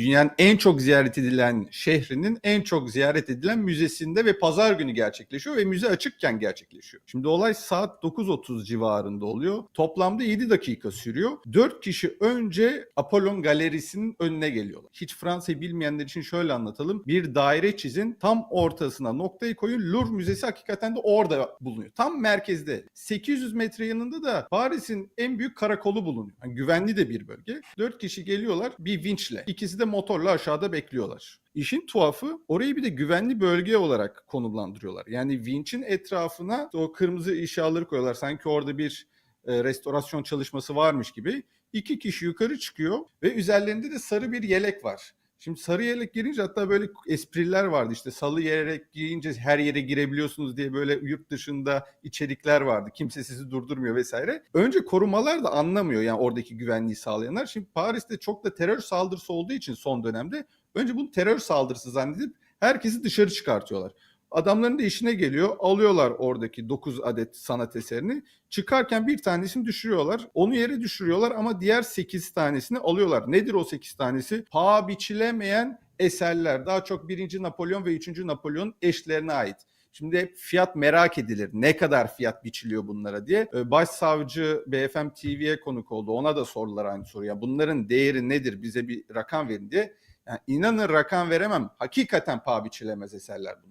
dünyanın en çok ziyaret edilen şehrinin en çok ziyaret edilen müzesinde ve pazar günü gerçekleşiyor ve müze açıkken gerçekleşiyor. Şimdi olay saat 9.30 civarında oluyor. Toplamda 7 dakika sürüyor. 4 kişi önce Apollon Galerisi'nin önüne geliyorlar. Hiç Fransa'yı bilmeyenler için şöyle anlatalım. Bir daire çizin, tam ortasına noktayı koyun. Louvre Müzesi hakikaten de orada bulunuyor. Tam merkezde. 800 metre yanında da Paris'in en büyük karakolu bulunuyor. Yani güvenli de bir bölge. 4 kişi geliyorlar bir vinçle. İkisi de motorla aşağıda bekliyorlar. İşin tuhafı orayı bir de güvenli bölge olarak konumlandırıyorlar. Yani vinçin etrafına o kırmızı eşyaları koyuyorlar. Sanki orada bir e, restorasyon çalışması varmış gibi. İki kişi yukarı çıkıyor ve üzerlerinde de sarı bir yelek var. Şimdi sarı yelek girince hatta böyle espriler vardı işte salı yelek giyince her yere girebiliyorsunuz diye böyle yurt dışında içerikler vardı. Kimse sizi durdurmuyor vesaire. Önce korumalar da anlamıyor yani oradaki güvenliği sağlayanlar. Şimdi Paris'te çok da terör saldırısı olduğu için son dönemde önce bunu terör saldırısı zannedip herkesi dışarı çıkartıyorlar. Adamların da işine geliyor. Alıyorlar oradaki 9 adet sanat eserini. Çıkarken bir tanesini düşürüyorlar. Onu yere düşürüyorlar ama diğer 8 tanesini alıyorlar. Nedir o 8 tanesi? Paha biçilemeyen eserler. Daha çok 1. Napolyon ve 3. Napolyon eşlerine ait. Şimdi fiyat merak edilir. Ne kadar fiyat biçiliyor bunlara diye. Ee, Başsavcı BFM TV'ye konuk oldu. Ona da sordular aynı soruyu. Ya bunların değeri nedir? Bize bir rakam verin diye. Yani inanın rakam veremem. Hakikaten paha biçilemez eserler bunlar.